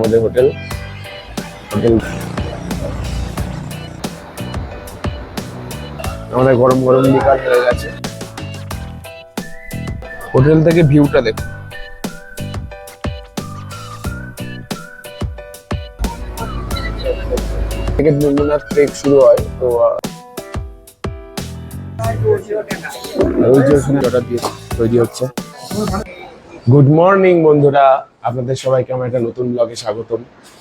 আমাদের হোটেল। আমাদের গরম গরম বিকাল হয়ে গেছে। হোটেল থেকে ভিউটা দেখুন। থেকে যমুনার ট্রেক শুরু হয়, তো তৈরি হচ্ছে। গুড মর্নিং বন্ধুরা। আপনাদের সবাইকে আমার একটা নতুন ব্লগে স্বাগতম।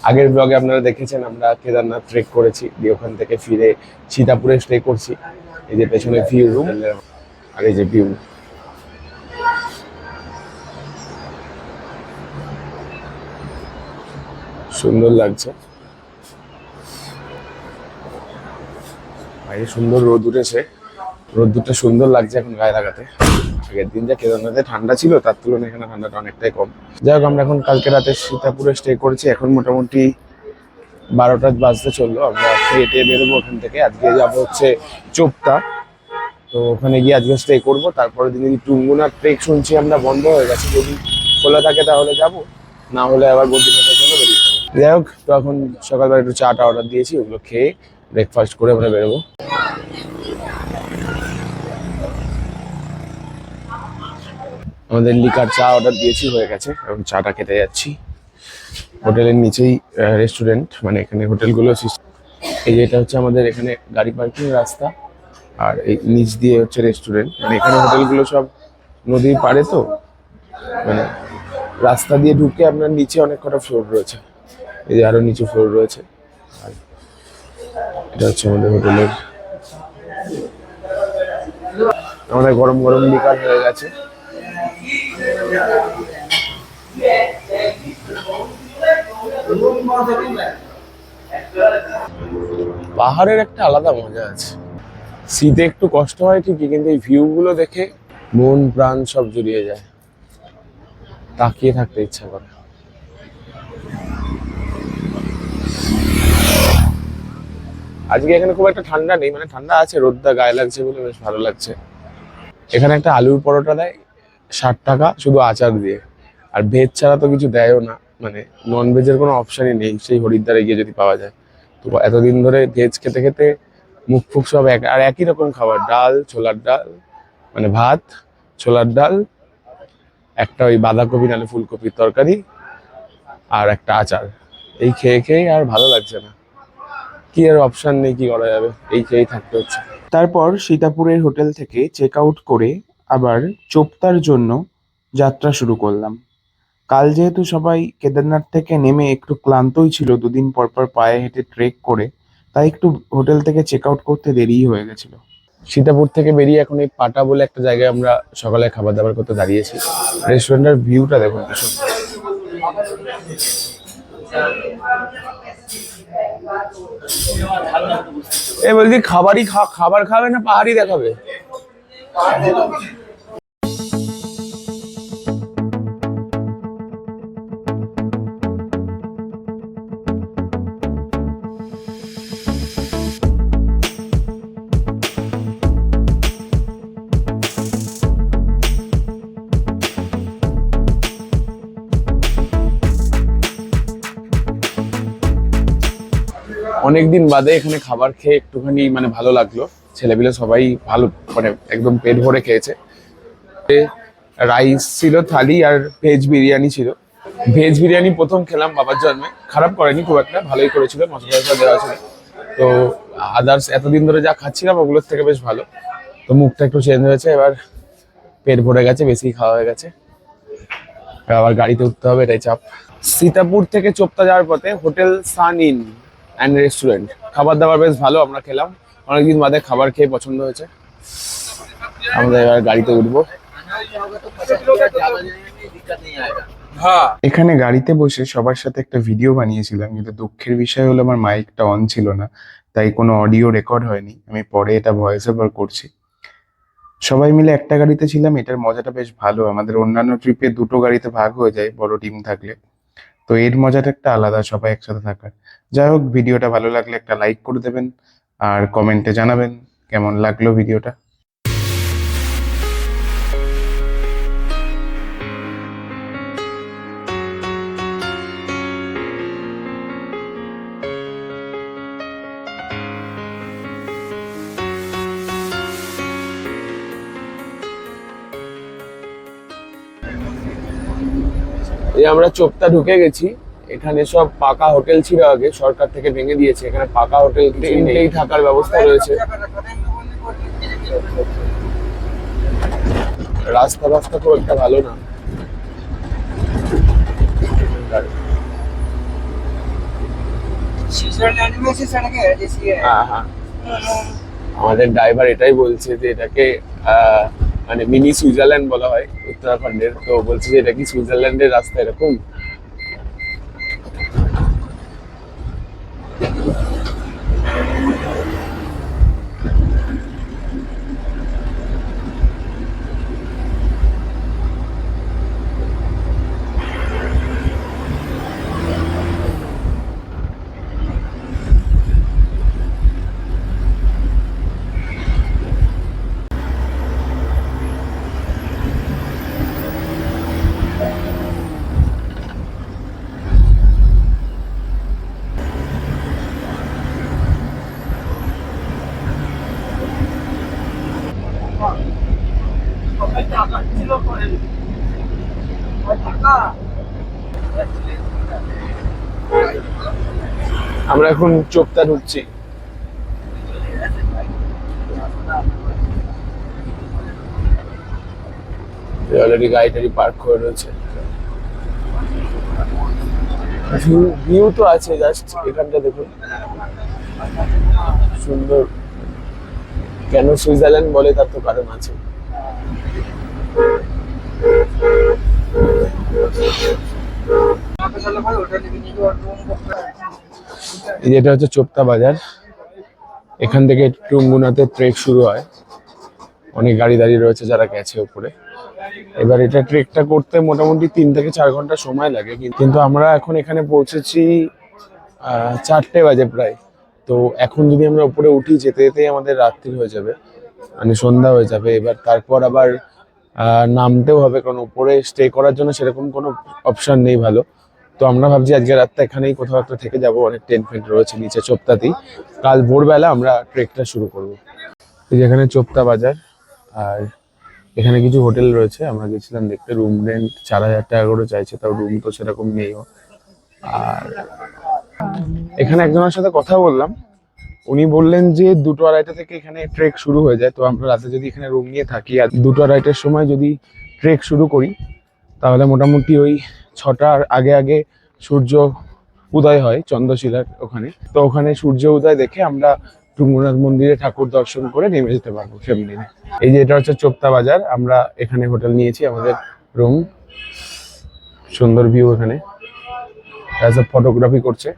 আগের ব্লগে আপনারা দেখেছেন, আমরা কেদারনাথ ট্রেক করেছি, দিয়ে ওখান থেকে ফিরে সীতাপুরে স্টে করছি। এই যে পেছনে ভিউ রুম আর এই যে ভিউ সুন্দর লাগছে। বাইরে সুন্দর রোদ উঠেছে। রোদ্দুরটা সুন্দর লাগছে এখন গায়ে লাগাতে। আগের দিন যা কেদারনাথে ঠান্ডা ছিল, তার তুলনায় এখানে ঠান্ডাটা অনেকটাই কম। যাই হোক, আমরা এখন কালকে রাতে সীতাপুরে স্টে করেছি। এখন মোটামুটি বারোটা বাজতে চলল। আমরা টেয়ে বেরোবো ওখান থেকে। আজকে যাব হচ্ছে চোপটা। তো ওখানে গিয়ে আজকে স্টে করব। তারপরে দিন যদি টুঙ্গুনার ট্রেক শুনছি আমরা, বন্ধ হয়ে গেছে। যদি খোলা থাকে তাহলে যাব। না হলে আবার বদ্রীনাথের জন্য বেরিয়ে যাব। যাই হোক, তো এখন সকালবেলা একটু চাটা অর্ডার দিয়েছি। ওগুলো খেয়ে ব্রেকফাস্ট করে আমরা বেরোবো। আমাদের লিকার চা অর্ডার দিয়েছি, হয়ে গেছে। এখন চাটা খেতে যাচ্ছি। হোটেলের নিচেই রেস্টুরেন্ট মানে এখানে হোটেলগুলো এই যে এটা হচ্ছে আমাদের এখানে গাড়ি পার্কিং রাস্তা। আর এই নিচ দিয়ে হচ্ছে রেস্টুরেন্ট মানে এখানে হোটেলগুলো সব নদীর পাড়ে তো? মানে রাস্তা দিয়ে ঢুকে আপনার নিচে অনেক কটা ফ্লোর রয়েছে। এই যে আরও নিচু ফ্লোর রয়েছে। আর এটা হচ্ছে আমাদের হোটেলের আমাদের গরম গরম বিকাল হয়ে গেছে। পাহাড়ের একটা আলাদা মজা আছে। শীতে একটু কষ্ট হয় ঠিকই, কিন্তু এই ভিউ গুলো দেখে মন, প্রাণ সব জুড়িয়ে যায়। তাকিয়ে থাকতে ইচ্ছা করে। আজকে এখানে খুব একটা ঠান্ডা নেই মানে ঠান্ডা আছে, রোদটা গায়ে লাগছে বলে বেশ ভালো লাগছে। এখানে একটা আলুর পরোটা দেয় ষাট টাকা শুধু আচার দিয়ে। আর ভেজ ছাড়া তো কিছু দেয়ও না। মানে নন ভেজের কোনো অপশনই নেই, সেই হরিদ্বারে গিয়ে যদি পাওয়া যায়। তো এতদিন ধরে ভেজ খেতে খেতে মুখ ফুক সব এক আর একই রকম খাবার, ডাল, ছোলার ডাল মানে ভাত, ছোলার ডাল, একটা ওই বাঁধাকপি, নাহলে ফুলকপির তরকারি, আর একটা আচার। এই খেয়ে খেয়ে আর ভালো লাগছে না। কি আর অপশান নেই, কি করা যাবে? এই খেয়েই থাকতে হচ্ছে। তারপর সীতাপুরের হোটেল থেকে চেক আউট করে আবার চোপতার জন্য যাত্রা শুরু করলাম। কাল যেহেতু সবাই কেদারনাথ থেকে নেমে একটু ক্লান্তই ছিল, দুদিন পর পর পায়ে হেঁটে ট্রেক করে, তাই একটু হোটেল থেকে চেক আউট করতে দেরিই হয়ে গেছিল। সীতাপুর থেকে বেরিয়ে এখন এই পাটা বলে একটা জায়গায় আমরা সকালে খাবার দাবার করতে দাঁড়িয়েছি। রেস্টুরেন্টের ভিউটা দেখুন। সুন্দর। এ বলছি, খাবারই খাবার খাবে না পাহাড়ি দেখাবে? অনেকদিন বাদে এখানে খাবার খেয়ে একটুখানি মানে ভালো লাগল। ছেলেপিলে সবাই ভালো মানে একদম পেট ভরে খেয়েছে। রাইস ছিল, থালি আর ভেজ বিরিয়ানি ছিল। ভেজ বিরিয়ানি প্রথম খেলাম বাবার জন্মে খারাপ করেনি খুব একটা, ভালোই করেছিল, মশলা টশলা দেওয়া ছিল। তো আদার্স এতদিন ধরে যা খাচ্ছিলাম, ওগুলোর থেকে বেশ ভালো। তো মুখটা একটু চেঞ্জ হয়েছে, এবার পেট ভরে গেছে বেশি খাওয়া হয়ে গেছে। আবার গাড়িতে উঠতে হবে, এটাই চাপ। সীতাপুর থেকে চোপতা যাওয়ার পথে hotel sun inn. And restaurant খাবার দাবার বেশ ভালো আমরা খেলাম। অনেকদিন বাদে খাবার খেয়ে পছন্দ হয়েছে। আমরা এবার গাড়িতে উঠবো। এখানে গাড়িতে বসে সবার সাথে একটা ভিডিও বানিয়েছিলাম কিন্তু দুঃখের বিষয় হলো আমার মাইকটা অন ছিল না তাই কোনো অডিও রেকর্ড হয়নি। আমি পরে এটা ভয়েস ওভার করছি। সবাই মিলে একটা গাড়িতে ছিলাম এটার মজাটা বেশ ভালো। আমাদের অন্যান্য ট্রিপে দুটো গাড়িতে ভাগ হয়ে যায় বড় টিম থাকলে। তো এর মজাটা একটা আলাদা, সবাই একসাথে থাকার। যাই হোক, ভিডিওটা ভালো লাগলে একটা লাইক করে দেবেন, আর কমেন্টে জানাবেন কেমন লাগল ভিডিওটা এই আমরা চোখটা ঢুকে গেছি। এখানে সব পাকা হোটেল ছিল আগে সরকার থেকে ভেঙে দিয়েছে। এখানে পাকা হোটেল নেই। থাকার ব্যবস্থা রয়েছে। রাস্তা রাস্তা খুব একটা ভালো না। হ্যাঁ, হ্যাঁ। আমাদের ড্রাইভার এটাই বলছে যে এটাকে আহ মানে মিনি সুইজারল্যান্ড বলা হয় উত্তরাখণ্ডের। তো বলছে যে এটা কি সুইজারল্যান্ডের রাস্তা এরকম? আমরা এখন চোপতা ঢুকছি। অলরেডি গাড়ি টাড়ি পার্ক করে রয়েছে। ভিউ তো আছে জাস্ট এখানটা দেখুন। সুন্দর। কেন সুইজারল্যান্ড বলে তার তো কারণ আছে। যেটা হচ্ছে চোপতা বাজার। এখান থেকে টুঙ্গুনাতে ট্রেক শুরু হয়। অনেক গাড়ি দাঁড়িয়ে রয়েছে যারা গেছে ওপরে এবার এটা ট্রেকটা করতে মোটামুটি তিন থেকে চার ঘণ্টা সময় লাগে। কিন্তু আমরা এখন এখানে পৌঁছেছি চারটে বাজে প্রায়। তো এখন যদি আমরা উপরে উঠি, যেতে যেতেই আমাদের রাত্রি হয়ে যাবে। মানে সন্ধ্যা হয়ে যাবে। এবার তারপর আবার নামতেও হবে, কারণ উপরে স্টে করার জন্য সেরকম কোনো অপশন নেই ভালো। তো আমরা ভাবছি আজকে রাতটা এখানেই কোথাও একটা থেকে যাব, অনেক টেন্ট ফেন্ট রয়েছে নিচে চোপতাতেই কাল ভোরবেলা আমরা ট্রেকটা শুরু করব। এই যে এখানে চোপতা বাজার, আর এখানে কিছু হোটেল রয়েছে, আমরা গেছিলাম দেখতে রুম রেন্ট চার হাজার টাকা করে চাইছে, তাও রুম তো সেরকম নেই আর এখানে একজনের সাথে কথা বললাম উনি বললেন যে দুটো আড়াইটা থেকে এখানে ট্রেক শুরু হয়ে যায়। তো আমরা রাতে যদি এখানে রুম নিয়ে থাকি আর দুটো আড়াইটার সময় যদি ট্রেক শুরু করি, তাহলে মোটামুটি ওই ছটার আগে আগে সূর্য উদয় হয় চন্দ্রশিলার ওখানে। তো ওখানে সূর্য উদয় দেখে আমরা টুঙ্গুনাথ মন্দিরে ঠাকুর দর্শন করে নেমে যেতে পারব ফ্যামিলি এই যে এটা হচ্ছে চোপতা বাজার, আমরা এখানে হোটেল নিয়েছি আমাদের রুম সুন্দর ভিউ এখানে। ফটোগ্রাফি করছে।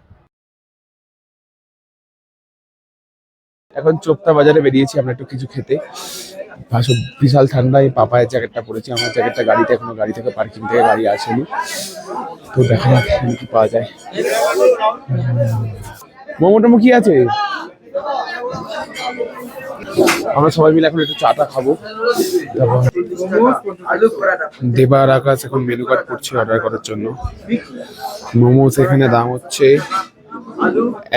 এখন চোপতা বাজারে বেরিয়েছি, আমরা একটু কিছু খেতে। বিশাল ঠান্ডা এই পাপায়ের জ্যাকেটটা পরেছি, আমার জ্যাকেটটা গাড়িতে, এখনও গাড়ি থেকে পার্কিং থেকে গাড়ি আসেনি। তো দেখা যাক কি পাওয়া যায়। মোমো কি আছে? আমরা সবাই মিলে এখন একটু চা টা খাব। দেবার আকাশ এখন মেনু কার্ড করছে অর্ডার করার জন্য। মোমোস এখানে দাম হচ্ছে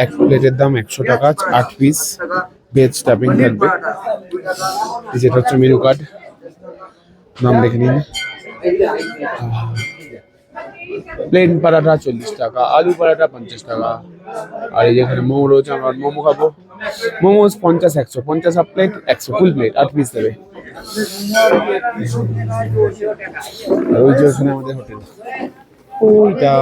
এক প্লেটের দাম একশো টাকা, আট পিস ভেজ স্টাফিং থাকবে। যেটা হচ্ছে মেনু কার্ড নাম দেখে নিন। প্লেন পরাঠা চল্লিশ টাকা, আলু পরাঠা পঞ্চাশ টাকা। আর এই যেখানে মোমো রয়েছে, আমরা মোমো খাব। মোমোজ পঞ্চাশ একশো, পঞ্চাশ হাফ প্লেট একশো ফুল প্লেট আট পিস দেবে। ওই যে ওখানে আমাদের হোটেল ওইটা।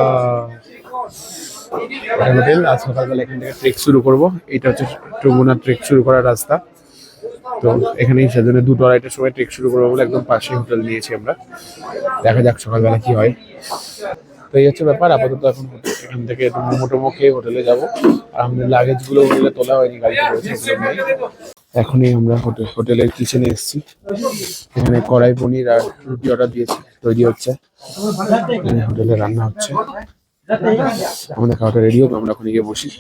হোটেল, আজ সকালবেলা এখান থেকে ট্রেক শুরু করব। এটা হচ্ছে টুঙ্গুনা ট্রেক শুরু করার রাস্তা। তো এখানেই সেজন্য দুটো আড়াইটার সময় ট্রেক শুরু করব বলে একদম পাশেই হোটেল নিয়েছি আমরা। দেখা যাক সকালবেলা কি হয়। তো এই হচ্ছে ব্যাপার, আপাতত এখন এখান থেকে একটু মোমো টোমো খেয়ে হোটেলে যাব। আর আমাদের লাগেজগুলো হোটেলে তোলা হয়নি, গাড়িতে রয়েছে এখনই আমরা হোটেল হোটেলের কিচেনে এসেছি। এখানে কড়াই পনির আর রুটি অর্ডার দিয়েছি, তৈরি হচ্ছে। হোটেলে রান্না হচ্ছে। আমাদের খাওয়াটা রেডি হোক, আমরা ওখানে গিয়ে বসি।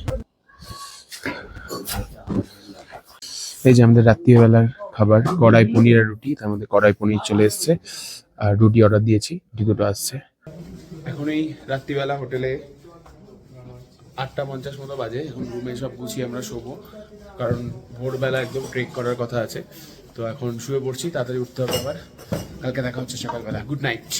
এই যে আমাদের রাত্রিবেলার খাবার, কড়াই পনির আর রুটি, তার মধ্যে কড়াই পনির চলে এসছে। আর রুটি অর্ডার দিয়েছি, রুটি দুটো আসছে। এখন এই রাত্রিবেলা হোটেলে আটটা পঞ্চাশ মতো বাজে, এখন রুমে সব গুছিয়ে আমরা শোবো। কারণ ভোরবেলা একদম ট্রেক করার কথা আছে। তো এখন শুয়ে পড়ছি, তাড়াতাড়ি উঠতে হবে আবার। কালকে দেখা হচ্ছে সকালবেলা। Good night